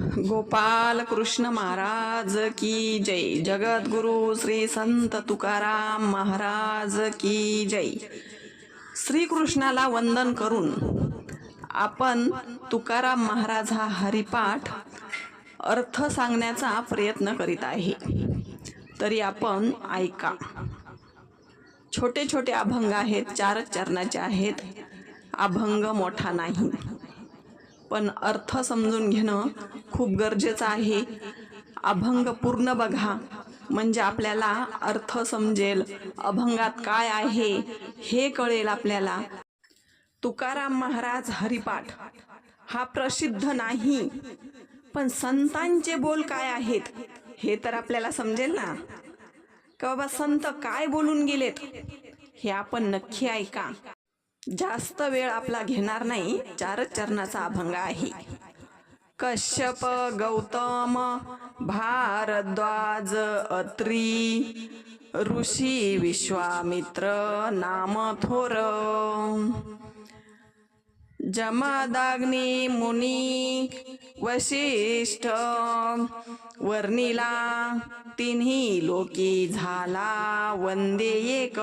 गोपाल कृष्ण महाराज की जय. जगद्गुरु श्री संत तुकाराम महाराज की जय. श्रीकृष्णाला वंदन करून आपण तुकाराम महाराज हा हरिपाठ अर्थ सांगण्याचा प्रयत्न करीत आहे. तरी आपण ऐका. छोटे छोटे अभंग आहेत चारच चरणाचे आहेत. अभंग मोठा नाही. पण अर्थ समजून घेणं खूप गरजेचं आहे. अभंग पूर्ण बघा. म्हणजे आपल्याला अर्थ समजेल. अभंगात काय आहे हे कळेल आपल्याला. तुकाराम महाराज हरिपाठ. हा प्रसिद्ध नाही. पण संतांचे बोल काय आहेत हे तर आपल्याला समजेल ना? का बाबा संत काय बोलून गेलेत हे आपण नक्की ऐका. जास्त वेळ आपला घेणार नाही. चारच चरणाचा अभंग आहे. कश्यप गौतम भारद्वाज अत्री ऋषी विश्वामित्र नाम थोर जमदाग्नी मुनी वशिष्ठ वर्णिला तिन्ही लोकी झाला वंदे एक.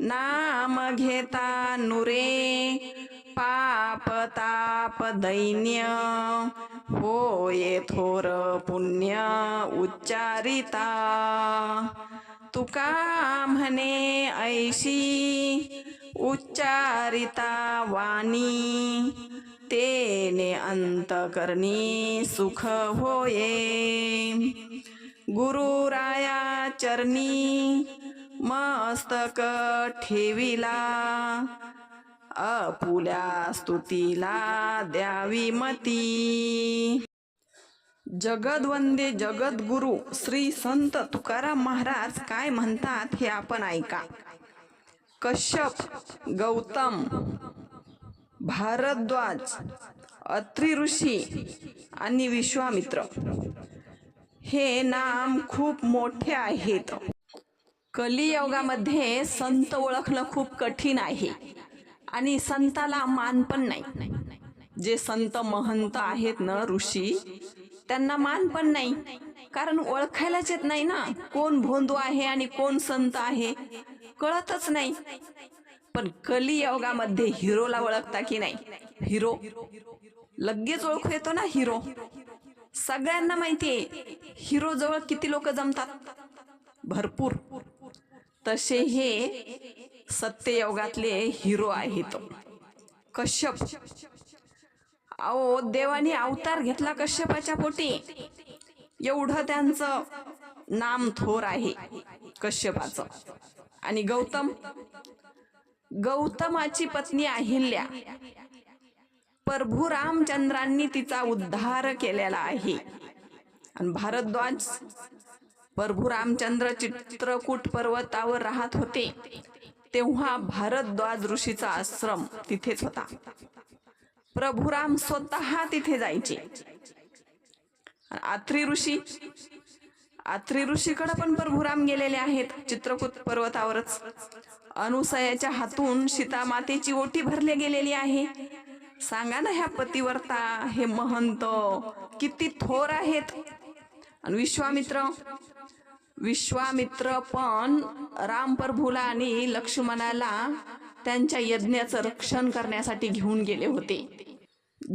नाम घेता नुरे पाप ताप दैन्य होये थोर पुण्य उच्चारिता। तुका म्हणे ऐशी उच्चारिता वाणी तेने अंतकरणी सुख होये। गुरुराया चरणी मस्तक ठेविला. अपुल्या स्तुतीला द्यावी मती. जगद्वंदे जगद्गुरु श्री संत तुकाराम महाराज काय म्हणतात हे आपण ऐका. कश्यप गौतम भारद्वाज अत्री ऋषी आणि विश्वामित्र. हे नाम खूप मोठे आहेत. कलियुगामध्ये संत ओळखणं खूप कठीण आहे. आणि संताला मान पण नाही. जे संत महंत आहेत ना ऋषी त्यांना मान पण नाही. कारण ओळखायलाच येत नाही ना कोण भोंदू आहे आणि कोण संत आहे. कळतच नाही. पण कलियुगामध्ये हिरोला ओळखता की नाही? हिरो. लगेच ओळखू येतो ना हिरो. सगळ्यांना माहितीये हिरो जवळ किती लोक जमतात? भरपूर. तसे हे सत्ययोगातले हिरो आहेत. कश्यप. अहो देवाने अवतार घेतला कश्यपाच्या पोटी. एवढं त्यांचं नाम थोर आहे कश्यपाचं. आणि गौतम. गौतमाची पत्नी अहिल्या. प्रभू रामचंद्रांनी तिचा उद्धार केलेला आहे. आणि भारद्वाज प्रभू रामचंद्र चित्रकूट पर्वतावर राहत होते. तेव्हा भारद्वाज ऋषीचा आश्रम तिथेच होता. प्रभुराम स्वतः तिथे जायचे. आत्री ऋषी आत्री ऋषीकडे पण प्रभुराम गेलेले आहेत. चित्रकूट पर्वतावरच. अनुसयाच्या हातून सीता मातेची ओटी भरली गेलेली आहे. सांगा ना ह्या पतिवर्ता हे महंत किती थोर आहेत. आणि विश्वामित्र विश्वामित्र पण राम प्रभूला आणि लक्ष्मणाला त्यांच्या यज्ञाचं रक्षण करण्यासाठी घेऊन गेले होते.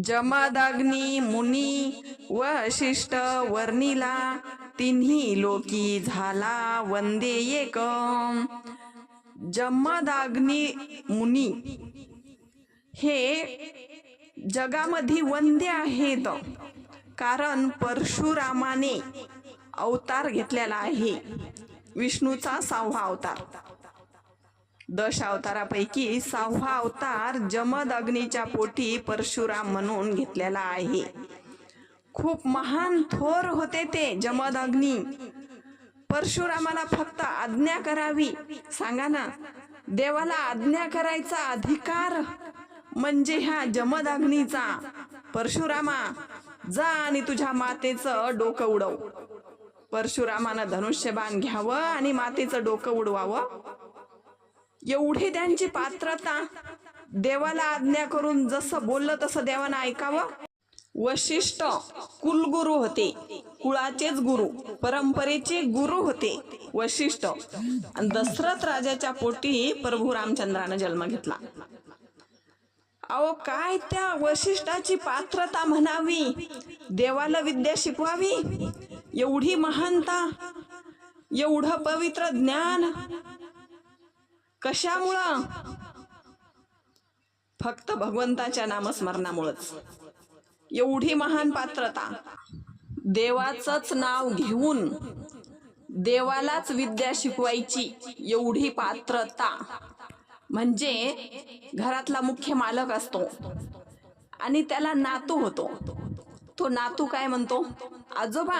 जमदग्नी मुनी वशिष्ठ वर्णिला तिन्ही लोकी झाला वंदे एक जमदाग्नी मुनी हे जगामध्ये वंदे आहेत. कारण परशुरामाने अवतार घेतलेला आहे. विष्णूचा सहावा अवतार. दश अवतारापैकी सहावा अवतार जमद अग्नीच्या पोटी परशुराम म्हणून घेतलेला आहे. खूप महान थोर होते ते जमद अग्नी. परशुरामाला फक्त आज्ञा करावी. सांगा ना देवाला आज्ञा करायचा अधिकार म्हणजे ह्या जमद अग्नीचा. परशुरामा जा आणि तुझ्या मातेचं डोकं उडव. परशुरामानं धनुष्यबाण घ्यावं आणि मातेचं डोकं उडवावं. एवढी त्यांची पात्रता देवाला आज्ञा करून जसं बोललं तसं देवानं ऐकावं. वशिष्ठ कुलगुरू होते. कुळाचेच गुरु. परंपरेचे गुरु होते. वशिष्ठ. आणि दशरथ राजाच्या पोटी प्रभू रामचंद्रानं जन्म घेतला. अहो काय त्या वशिष्ठाची पात्रता म्हणावी? देवाला विद्या शिकवावी? एवढी महानता एवढं पवित्र ज्ञान कशामुळं? फक्त भगवंताच्या नामस्मरणामुळंच. एवढी महान पात्रता. देवाचंच नाव घेऊन देवालाच विद्या शिकवायची एवढी पात्रता. म्हणजे घरातला मुख्य मालक असतो. आणि त्याला नातू होतो. तो नातू काय म्हणतो? आजोबा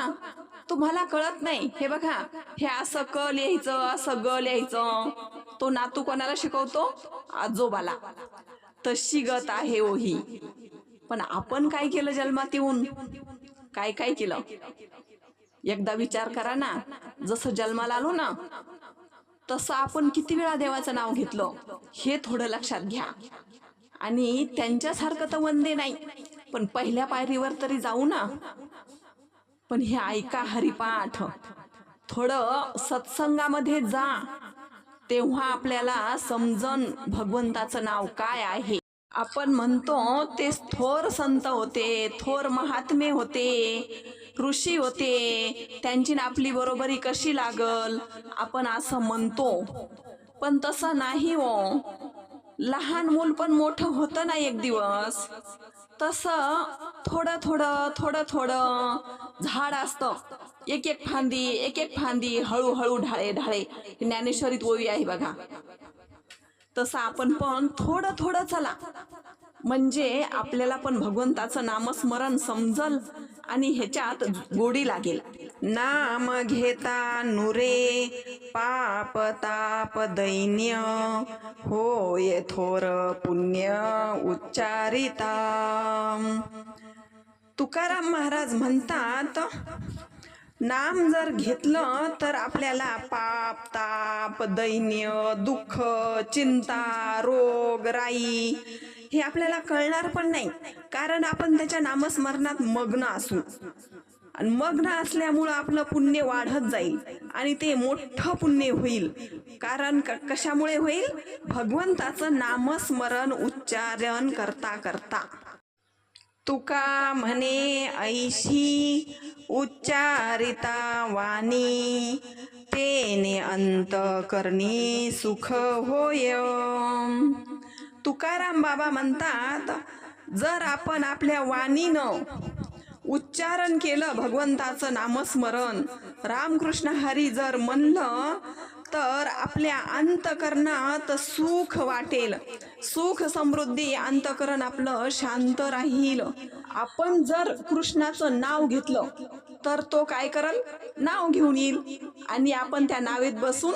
तुम्हाला कळत नाही. हे बघा हे असं क लिहायचं असं ग लिहायचं. तो नातू कोणाला शिकवतो? आजोबाला. तशी गत आहे ओही पण आपण काय केलं जन्मात येऊन काय काय केलं? एकदा विचार करा ना. जसं जन्माला आलो ना तसं आपण किती वेळा देवाचं नाव घेतलं हे थोडं लक्षात घ्या. आणि त्यांच्यासारखं तर वंदे नाही पण पहिल्या पायरीवर तरी जाऊ ना. पण हे ऐका हरिपाठ थोडं सत्संगामध्ये जा. तेव्हा आपल्याला समजन भगवंताचं नाव काय आहे. आपण म्हणतो ते थोर संत होते थोर महात्मे होते. ऋषी होते. त्यांची ना आपली बरोबरी कशी लागल? आपण असं म्हणतो. पण तसं नाही हो. लहान मूल पण मोठं होतं ना एक दिवस. तसं थोडं थोडं थोडं थोडं झाड असतं. एक एक फांदी एक एक फांदी हळूहळू ढाळे ढाळे. ज्ञानेश्वरीत ओवी आहे बघा. तसं आपण पण थोडं थोडं चला. म्हणजे आपल्याला पण भगवंताचं नामस्मरण समजल. आणि ह्याच्यात गोडी लागेल. नाम घेता नुरे पाप ताप दैन्य होय थोर पुण्य उच्चारिता. तुकाराम महाराज म्हणतात नाम जर घेतलं तर आपल्याला पाप ताप दैन्य दुःख चिंता रोग राई हे आपल्याला कळणार पण नाही. कारण आपण त्याच्या नामस्मरणात मग्न असू. आणि मग्न असल्यामुळं आपलं पुण्य वाढत जाईल. आणि ते मोठं पुण्य होईल. कारण क- कशामुळे होईल? भगवंताचं नामस्मरण उच्चारण करता करता. तुका म्हणे ऐशी उच्चारिता वाणी तेने अंत करणी सुख होय. तुकाराम बाबा म्हणतात जर आपण आपल्या वाणीनं उच्चारण केलं भगवंताचं नामस्मरण रामकृष्ण हरी जर म्हणलं तर आपल्या अंतकरणात सुख वाटेल. सुख समृद्धी अंतकरण आपलं शांत राहील. आपण जर कृष्णाचं नाव घेतलं तर तो काय करल? नाव घेऊन येईल. आणि आपण त्या नावेत बसून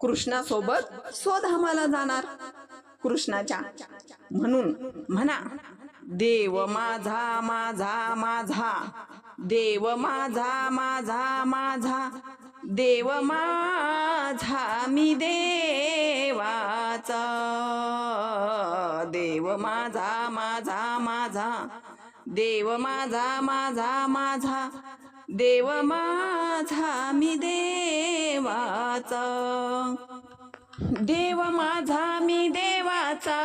कृष्णासोबत स्वधामाला जाणार. कृष्णाच्या. म्हणून म्हणा देव माझा माझा माझा देव माझा माझा माझा देव माझा मी देवाचा देव माझा माझा माझा देव माझा माझा माझा देव माझा मी देवाचा. देव माझा मी देवाचा.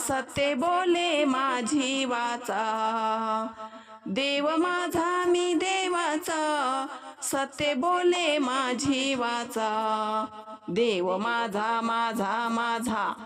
सत्य बोले माझी वाचा. देव माझा मी देवाचा. सत्य बोले माझी वाचा. देव माझा माझा माझा.